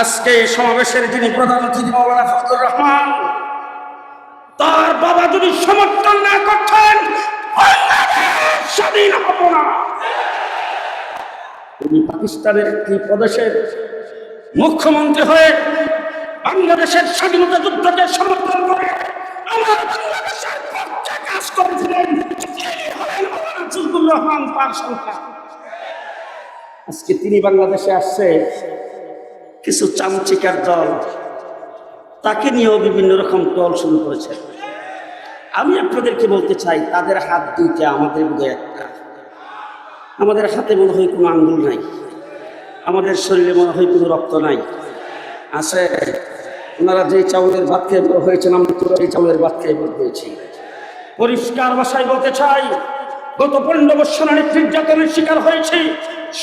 আজকে এই সমাবেশের যিনি প্রধান অতিথি মাওলানা ফজলুর রহমান, তার বাবা যদি সমর্থন না করছেন স্বাধীন হব না। তিনি পাকিস্তানের একটি প্রদেশের মুখ্যমন্ত্রী হয়ে বাংলাদেশের স্বাধীনতা যুদ্ধকে সমর্থন করে আমার বাংলাদেশের পক্ষে কাজ করেছিলেন রহমান তার আজকে তিনি বাংলাদেশে আসছে কিছু চামচিকার দল তাকে নিয়েও বিভিন্ন রকম দল শুরু করেছে। আমি আপনাদেরকে বলতে চাই, তাদের হাত দুইটা আমাদের বোধহয় একটা। আমাদের হাতে মনে হয় কোনো আঙ্গুল নাই। আমাদের শরীরে মনে হয় কোনো রক্ত নাই। আছে, ওনারা যে চাউলের ভাত খেয়ে বড় হয়েছেন আমরা তো এই চাউলের ভাত খেয়ে বড় হয়েছি। পরিষ্কার ভাষায় বলতে চাই, গত পনেরো বৎসর অনেক নির্যাতনের শিকার হয়েছি।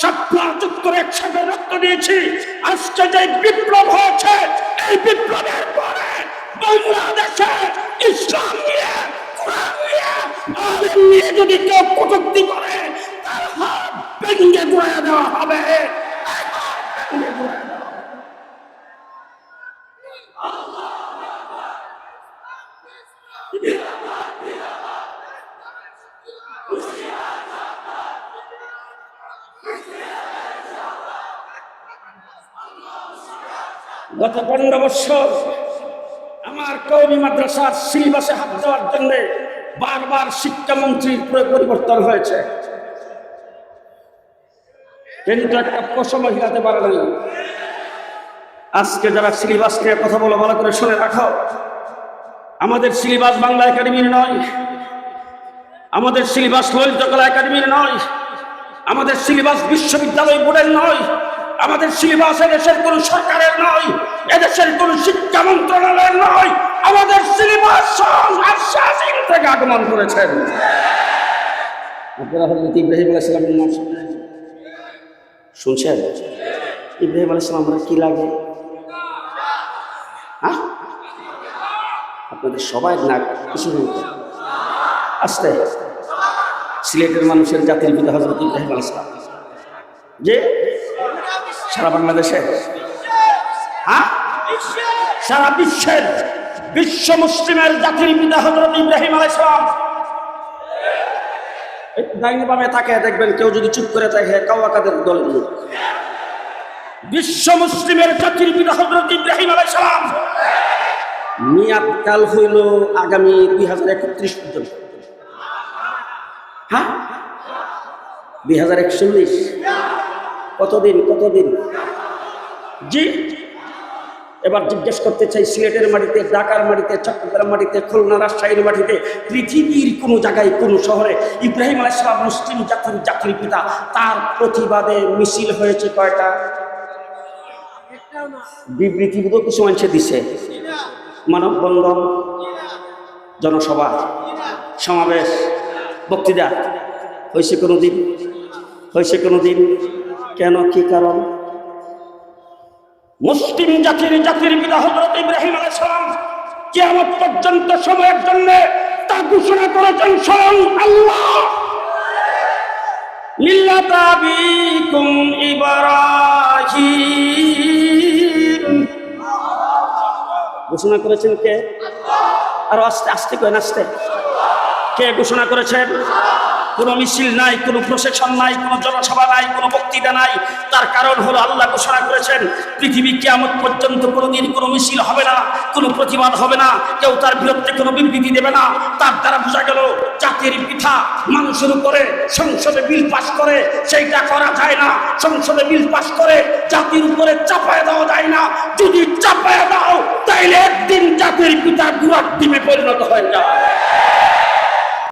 সাপলা যুক্ত একসাথে রক্ত দিয়েছি আজকে যে বিপ্লব হয়েছে, এই বিপ্লবের পরে বাংলাদেশে ইসলাম নিয়ে, কোরআন নিয়ে, আলেম নিয়ে যদি কেউ কটুক্তি করে, তার হাত ভেঙে গুড়াইয়া দেওয়া হবে। গত পনেরো বছর আমার কৌমি মাদ্রাসার সিলেবাসে হাত দেওয়ার জন্য বারবার শিক্ষামন্ত্রীর প্র- পরিবর্তন হয়েছে। কিন্তু একটা প্রশ্ন মহিলাতে পারে নাই। আজকে যারা সিলেবাস নিয়ে কথা বলো ভালো করে শুনে রাখো, আমাদের সিলেবাস বাংলা একাডেমির নয়, আমাদের সিলেবাস ললিত কলা একাডেমির নয়, আমাদের সিলেবাস বিশ্ববিদ্যালয় বোর্ডের নয় আমাদের সিলেবাস এদেশের কোন সরকারের নয়, এদেশের কোন শিক্ষা মন্ত্রণালয়ের নয়, আমাদের সিলেবাস থেকে আগমন করেছেন। ইব্রাহিম আলাইসালামের শুনছেন? ইব্রাহিম আলাইসালাম কি লাগে? হ্যাঁ? আপনাদের সবাই নাক কিছু আসতে। সিলেটের মানুষের জাতির পিতা হজরত ইব্রাহিম আলাইসালাম যে সারা বাংলাদেশে? হ্যাঁ? সারা বিশ্বের বিশ্ব মুসলিমের জাতির পিতা হজরত ইব্রাহিম আলাইসালাম ডাইনি তাকে দেখবেন কেউ যদি চুপ করে থাকে কাওয়াকাদের দলের লোক? বিশ্ব মুসলিমের জাতির পিতা হজরত ইব্রাহিম আলাইসালাম মিয়াদ কাল হইল আগামী দুই হাজার একত্রিশ পর্যন্ত। হ্যাঁ? দুই হাজার একচল্লিশ। কতদিন কতদিন? জি। এবার জিজ্ঞেস করতে চাই, সিলেটের মাটিতে, ঢাকার মাটিতে, চট্টগ্রাম মাটিতে, খুলনা, রাজশাহীর মাটিতে, পৃথিবীর কোনো জায়গায়, কোনো শহরে ইব্রাহিম আলাইসালাম মুসলিম জাতির জাতির পিতা, তার প্রতিবাদে মিছিল হয়েছে কয়টা? বিবৃতি বিবৃতিবোধক কিছু মানুষে দিছে। মানববন্ধন, জনসভা, সমাবেশ, বক্তৃতা। হয়েছে কোনো দিন হয়েছে কোনো দিন কেন, কি কারণ? মুসলিম জাতির জাতির পিতা হজরত ইব্রাহিম আলাইসালাম কিয়ামত পর্যন্ত সময়ের জন্য তা ঘোষণা করেছেন স্বয়ং আল্লাহ। ঘোষণা করেছেন কে? আর আস্তে আস্তে কেন আস্তে। কে ঘোষণা করেছেন? কোনো মিছিল নাই, কোনো প্রশাসন নাই, কোনো জনসভা নাই, কোনো বক্তৃতা নাই। তার কারণ হলো আল্লাহ ঘোষণা করেছেন, পৃথিবী কেমন পর্যন্ত কোনোদিন কোনো মিছিল হবে না, কোনো প্রতিবাদ হবে না, কেউ তার বিরুদ্ধে কোনো বিবৃতি দেবে না। তার দ্বারা বোঝা গেল, জাতির পিঠা মানুষের উপরে সংসদে বিল পাশ করে, সেইটা করা যায় না। সংসদে বিল পাশ করে, জাতির উপরে চাপায় দেওয়া যায় না। যদি চাপায় দাও, তাইলে একদিন জাতির পিতা গুড়ার ডিমে পরিণত হয়ে যায়